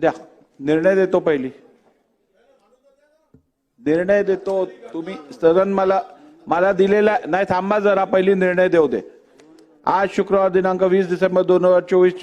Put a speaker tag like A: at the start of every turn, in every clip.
A: द्या. निर्णय देतो पहिली. निर्णय देतो. तुम्ही सदन मला मला दिलेला नाही थांबा जरा पहिली निर्णय देऊ दे. आज शुक्रवार दिनांक वीस डिसेंबर दोन हजार चोवीस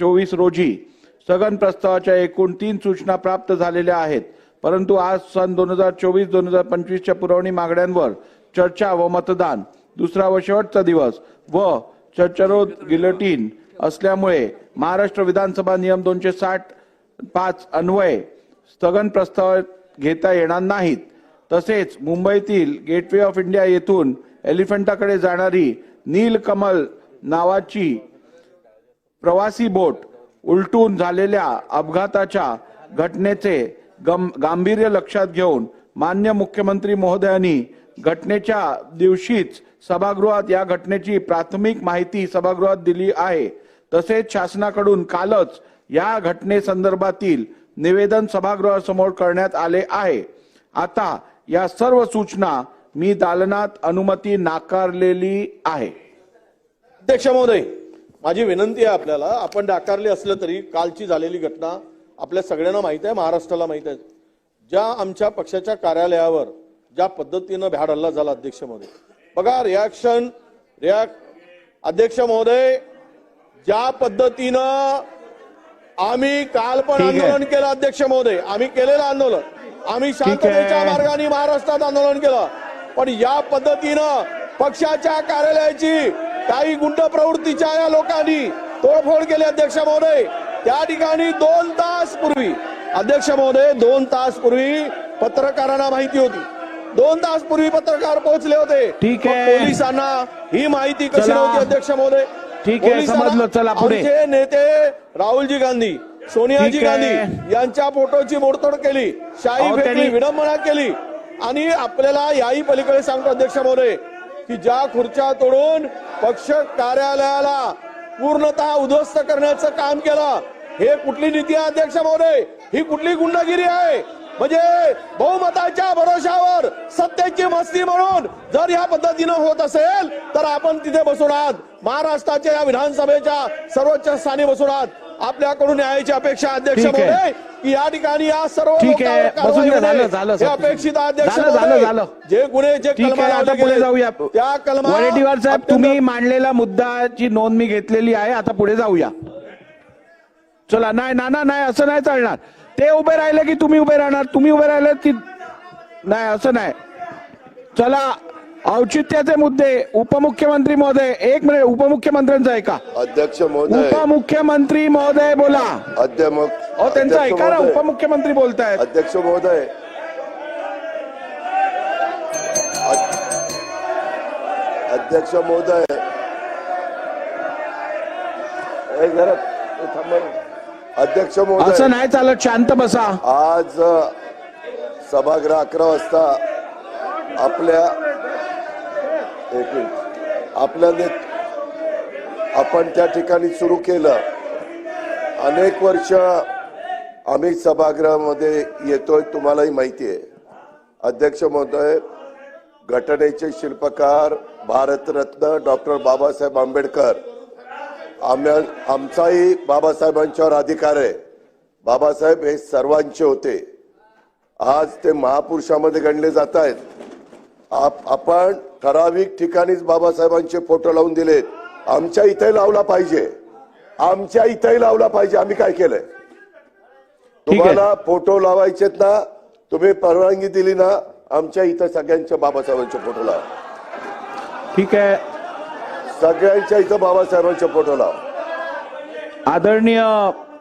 A: चोवीस रोजी स्थगन प्रस्तावाच्या एकूण तीन सूचना प्राप्त झालेल्या आहेत. परंतु आज सन दोन हजार चोवीस दोन हजार पंचवीसच्या पुरवणी मागण्यांवर चर्चा व मतदान. दुसरा व शेवटचा दिवस व चर्चरोध गिलोटीन असल्यामुळे महाराष्ट्र विधानसभा नियम दोनशे साठ पाच अन्वय स्थगन प्रस्ताव घेता येणार नाहीत. तसेच मुंबईतील गेटवे ऑफ इंडिया येथून एलिफंटाकडे जाणारी नीलकमल नावाची प्रवासी बोट उलटून झालेल्या अपघाताच्या घटनेचे गम गांभीर्य लक्षात घेऊन मान्य मुख्यमंत्री महोदयांनी घटनेच्या दिवशीच सभागृहात या घटनेची प्राथमिक माहिती सभागृहात दिली आहे. तसेच शासनाकडून कालच या घटनेसंदर्भातील निवेदन सभागृहासमोर करण्यात आले आहे. आता या सर्व सूचना मी दालनात अनुमती नाकारलेली आहे.
B: अध्यक्ष महोदय माझी विनंती आहे आपल्याला. आपण नाकारले असलं तरी कालची झालेली घटना आपल्या सगळ्यांना माहीत आहे महाराष्ट्राला माहीत आहे. ज्या आमच्या पक्षाच्या कार्यालयावर ज्या पद्धतीनं भ्याड हल्ला झाला अध्यक्ष महोदय. बघा रिॲक्शन रिॲक् अध्यक्ष महोदय ज्या पद्धतीनं आम्ही काल पण. आंदोलन केलं अध्यक्ष महोदय. आम्ही केलेलं आंदोलन. आम्ही शांततेच्या मार्गाने महाराष्ट्रात आंदोलन केलं. पण या पद्धतीनं पक्षाच्या कार्यालयाची काही गुंड प्रवृत्तीच्या या लोकांनी तोडफोड केली अध्यक्ष महोदय. त्या ठिकाणी दोन तास पूर्वी अध्यक्ष महोदय दोन तास पूर्वी पत्रकारांना माहिती होती. दोन तास पूर्वी पत्रकार पोहोचले होते.
A: ठीक आहे.
B: पोलिसांना ही माहिती कशी. नव्हती अध्यक्ष महोदय?
A: ठीक आहे, समजलं. चला, पुढे.
B: नेते राहुलजी गांधी सोनियाजी. गांधी यांच्या फोटोची मोडतोड केली शाही फेकली
A: त्यांनी-
B: विडंबना केली आणि आपल्याला याही पलीकडे सांगतो अध्यक्ष महोदय की ज्या खुर्च्या तोडून पक्ष कार्यालयाला पूर्णतः उद्ध्वस्त करण्याचं काम केलं हे कुठली नीती आहे अध्यक्ष महोदय ही कुठली गुंडगिरी आहे म्हणजे बहुमताच्या भरोशावर सत्तेची मस्ती म्हणून जर या पद्धतीनं होत असेल तर आपण तिथे बसून आहात महाराष्ट्राच्या या विधानसभेच्या सर्वोच्च स्थानी बसून आहात. आपल्याकडून न्यायाची अपेक्षा अध्यक्ष. महोदय. की या ठिकाणी या सर्व. अपेक्षित अध्यक्ष. जे गुन्हे जे
A: आता पुढे जाऊया.
B: त्या कलमा
A: वडेट्टीवार साहेब तुम्ही मांडलेला मुद्दाची नोंद मी घेतलेली आहे. आता पुढे जाऊया. चला नाही ना ना नाही असं नाही चालणार. ते उभे राहिले की तुम्ही उभे राहणार. तुम्ही उभे राहिले की नाही असं नाही. चला औचित्याचे मुद्दे. उपमुख्यमंत्री महोदय एक मिनिट. उपमुख्यमंत्र्यांचा ऐका.
C: अध्यक्ष महोदय.
A: उपमुख्यमंत्री महोदय बोला.
C: अध्यक्ष
A: अहो त्यांचं ऐका ना उपमुख्यमंत्री बोलतायत.
C: अध्यक्ष महोदय. अध्यक्ष महोदय. अध्यक्ष
A: असं
C: महोदय
A: नाही चालत शांत बसा.
C: आज सभागृह अकरा वाजता आपल्या एक आपल्याने आपण त्या ठिकाणी सुरू केलं. अनेक वर्ष आम्ही सभागृहामध्ये येतोय तुम्हालाही माहिती आहे. अध्यक्ष महोदय घटनेचे शिल्पकार भारतरत्न डॉक्टर बाबासाहेब आंबेडकर. आम्हा आमचाही बाबासाहेबांच्यावर अधिकार आहे. बाबासाहेब हे सर्वांचे होते. आज ते महापुरुषामध्ये गणले जात आहेत. आपण ठराविक ठिकाणीच बाबासाहेबांचे फोटो लावून दिलेत. आमच्या इथे लावला पाहिजे. आमच्या इथेही लावला पाहिजे. आम्ही काय केलंय. तुम्हाला फोटो लावायचेत ना तुम्ही परवानगी दिली ना आमच्या इथं सगळ्यांच्या बाबासाहेबांचे फोटो लावा.
A: ठीक आहे.
C: सगळ्यांच्या इथं बाबासाहेबांचे फोटो लावा.
A: आदरणीय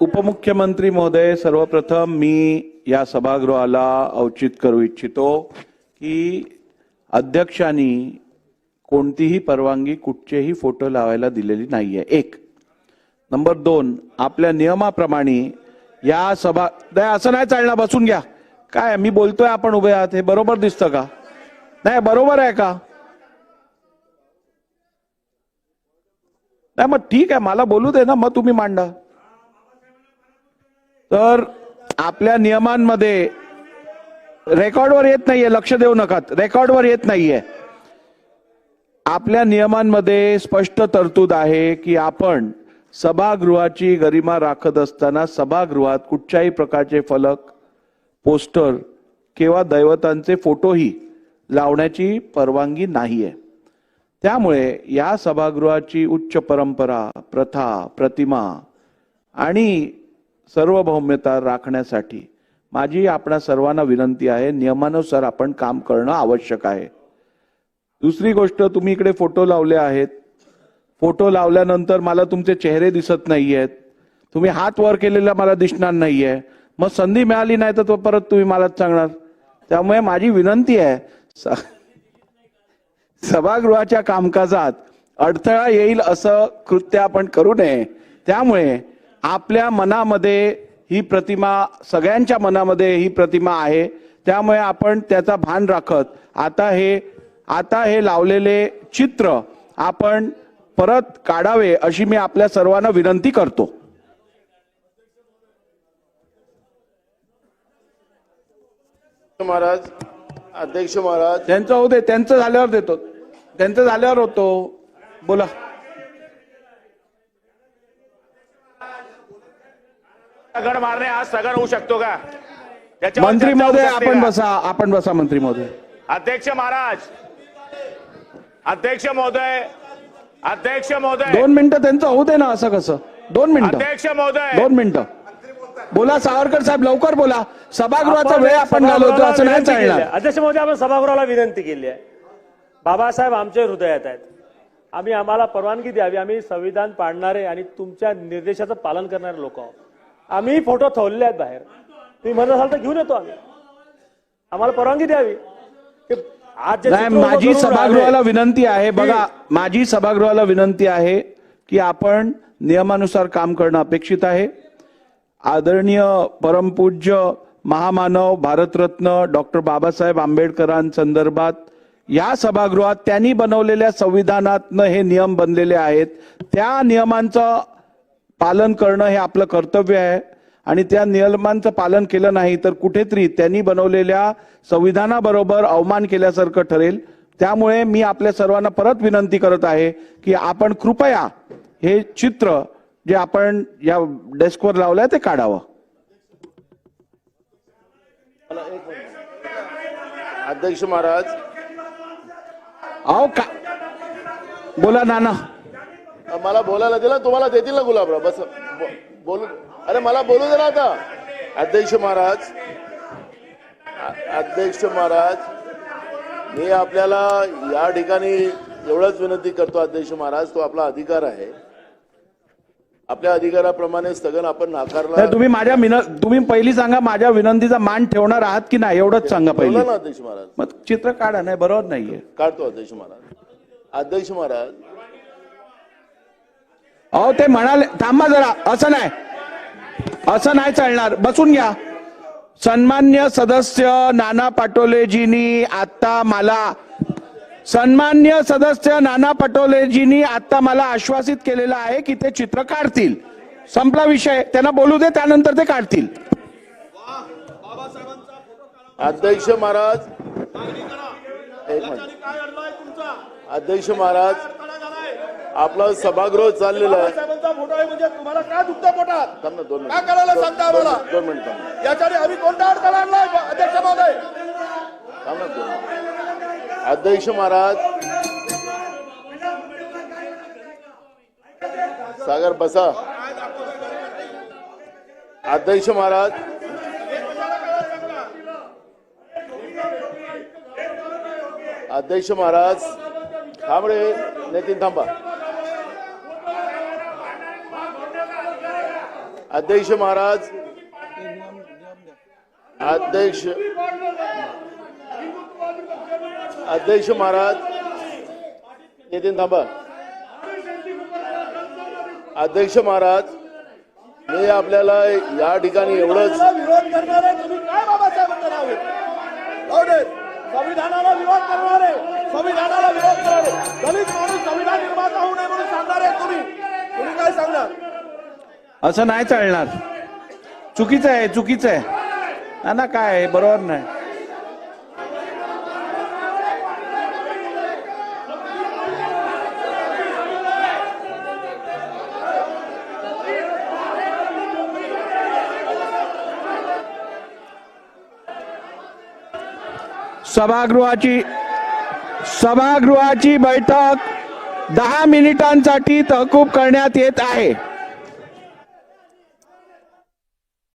A: उपमुख्यमंत्री महोदय सर्वप्रथम मी या सभागृहाला औचित करू इच्छितो की अध्यक्षांनी कोणतीही परवानगी कुठचेही फोटो लावायला दिलेली नाही आहे एक. नंबर दोन आपल्या नियमाप्रमाणे या सभा नाही असं नाही चालणार बसून घ्या. काय मी बोलतोय आपण उभे आहात हे बरोबर दिसतं का? नाही बरोबर आहे का? नाही मग ठीक आहे मला बोलू दे ना मग तुम्ही मांडा. तर आपल्या नियमांमध्ये रेकॉर्डवर येत नाहीये लक्ष देऊ नका रेकॉर्डवर येत नाहीये. आपल्या नियमांमध्ये स्पष्ट तरतूद आहे की आपण सभागृहाची गरिमा राखत असताना सभागृहात कुठच्याही प्रकारचे फलक पोस्टर किंवा दैवतांचे फोटोही लावण्याची परवानगी नाहीये. त्यामुळे या सभागृहाची उच्च परंपरा प्रथा प्रतिमा आणि सार्वभौम्यता राखण्यासाठी माझी आपणा सर्वांना विनंती आहे नियमानुसार आपण काम करणं आवश्यक आहे. दुसरी गोष्ट तुम्ही इकडे फोटो लावले आहेत. फोटो लावल्यानंतर मला तुमचे चेहरे दिसत नाहीयेत. तुम्ही हात वर केलेला मला दिसणार नाहीये. मग संधी मिळाली नाही तर तो परत तुम्ही मलाच सांगणार. त्यामुळे माझी विनंती आहे स- सभागृहाच्या कामकाजात अडथळा येईल असं कृत्य आपण करू नये. त्यामुळे आपल्या मनामध्ये ही प्रतिमा सगळ्यांच्या मनामध्ये ही प्रतिमा आहे. त्यामुळे आपण त्याचा भान राखत आता हे आता हे लावलेले चित्र आपण परत काढावे अशी मी आपल्या सर्वांना विनंती करतो.
D: महाराज अध्यक्ष महाराज.
A: त्यांचं होते त्यांचं झाल्यावर देतो. त्यांचं झाल्यावर होतो. बोला.
E: दगड मारणे हा सगळ होऊ शकतो का?
A: मंत्री महोदय आपण? बसा आपण बसा मंत्री महोदय.
E: अध्यक्ष महाराज अध्यक्ष महोदय अध्यक्ष महोदय.
A: दोन मिनिटं त्यांचं होऊ दे ना असं कसं. दोन मिनिटं.
E: अध्यक्ष महोदय.
A: दोन मिनिटं. बोला सावरकर साहेब लवकर बोला. सभागृहाचा वेळ आपण घालवतो असं नाही चालणार.
F: अध्यक्ष महोदय आपण सभागृहाला विनंती केली आहे. बाबासाहेब आमच्या हृदयात आहेत. आम्ही आम्हाला परवानगी द्यावी. आम्ही संविधान पाळणारे आणि तुमच्या निर्देशाचं पालन करणारे लोक आहोत. आम्ही फोटो ठेवले आहेत बाहेर. तुम्ही म्हणत असाल तर घेऊन येतो आम्ही. आम्हाला परवानगी द्यावी. आज
A: माझी सभागृहाला विनंती आहे. बघा माझी सभागृहाला विनंती आहे की आपण नियमानुसार काम करणं अपेक्षित आहे. आदरणीय परमपूज्य महामानव भारतरत्न डॉक्टर बाबासाहेब आंबेडकरांसंदर्भात या सभागृहात त्यांनी बनवलेल्या संविधानातनं हे नियम बनलेले आहेत. त्या नियमांचं पालन करणं हे आपलं कर्तव्य आहे. आणि त्या नियमांचं पालन केलं नाही तर कुठेतरी त्यांनी बनवलेल्या संविधानाबरोबर अवमान केल्यासारखं ठरेल. त्यामुळे मी आपल्या सर्वांना परत विनंती करत आहे की आपण कृपया हे चित्र जे आपण या डेस्कवर लावलंय ते काढावं.
D: अध्यक्ष महाराज.
A: अहो का बोला नाना.
D: मला बोलायला दिला तुम्हाला देतील ना गुलाबराव बस बोलू अरे मला बोलू दे ना आता. अध्यक्ष महाराज अध्यक्ष महाराज मी आपल्याला या ठिकाणी एवढंच विनंती करतो अध्यक्ष महाराज तो आपला अधिकार आहे. आपल्या अधिकाराप्रमाणे स्थगन आपण नाकारला
A: तुम्ही माझ्या तुम्ही पहिली सांगा माझ्या विनंतीचा मान ठेवणार आहात की नाही एवढंच सांगा पहिली.
D: ना अध्यक्ष महाराज.
A: मग चित्र काढा नाही बरोबर नाहीये.
D: काढतो अध्यक्ष महाराज. अध्यक्ष महाराज
A: अहो ते म्हणाले थांबा जरा असं नाही. असं नाही चालणार. बसून घ्या. सन्मान्य सदस्य नाना पटोलेजींनी आता मला सन्मान्य सदस्य नाना पटोलेजींनी आता मला आश्वासित केलेलं आहे की ते चित्र काढतील. संपला विषय. त्यांना बोलू दे त्यानंतर ते काढतील.
D: अध्यक्ष महाराज अध्यक्ष महाराज आपलं सभागृह चाललेलं आहे.
B: बाबासाहेबांचा फोटो आहे म्हणजे तुम्हाला काय दुखतं पोटात?
D: थांब ना दोन
B: काय करायला सांगता आम्हाला?
D: दोन मिनिट थांब.
B: याच्याने आम्ही कोणता अडथळा आणलाय? अध्यक्ष महोदय.
D: थांब ना दोन मिनिट. अध्यक्ष महाराज. सागर बसा. अध्यक्ष महाराज. अध्यक्ष महाराज. थांब रे नितीन थांबा. अध्यक्ष महाराज. अध्यक्ष. अध्यक्ष महाराज. नितीन थांबा. अध्यक्ष महाराज मी आपल्याला या ठिकाणी एवढंच
B: संविधानाला विरोध करणारे तुम्ही काय बाबासाहेबांचं नाव आहे? जाऊ दे. संविधानाला विरोध करणार. आहे दलित माणूस संविधान निर्माता होऊ नये म्हणून सांगणार आहे तुम्ही. तुम्ही काय सांगणार?
A: असं नाही चालणार. चुकीचं आहे चुकीचं आहे. ना काय बरोबर नाही. सभागृहाची सभागृहाची बैठक दहा मिनिटांसाठी तहकूब करण्यात येत आहे.